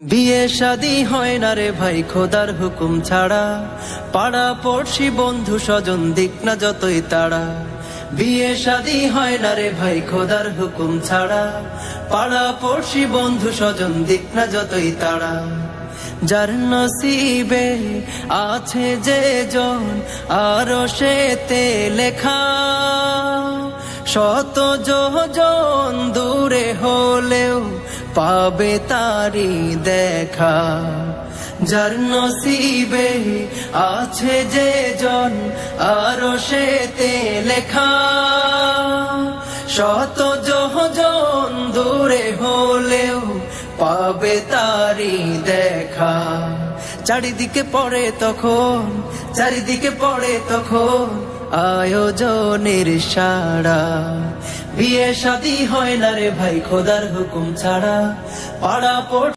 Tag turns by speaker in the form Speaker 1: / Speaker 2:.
Speaker 1: বিয়ে শাদি হয় না রে ভাই, খোদার হুকুম ছাড়া। পাড়া পড়শি বন্ধু স্বজন দিক না যতই তাড়া। বিয়ে শাদি হয় না রে ভাই, খোদার হুকুম ছাড়া। পাড়া পড়শি বন্ধু স্বজন দিক না যতই তাড়া। যার নসিবে আছে যে জন, আরও সেতে লেখা। শত যোজন দূরে হলেও পাবে তারি দেখা। যার নসিবে আছে যে জন, আরও সেতে লেখা। শত যোজন দূরে হলেও পাবে তারি দেখা। চারিদিকে পড়ে তখন, চারিদিকে পড়ে তখন আয়োজনের সারা বিয়ে শাদি হয় না রে ভাই খোদার হুকুম ছাড়া। পাড়া পড়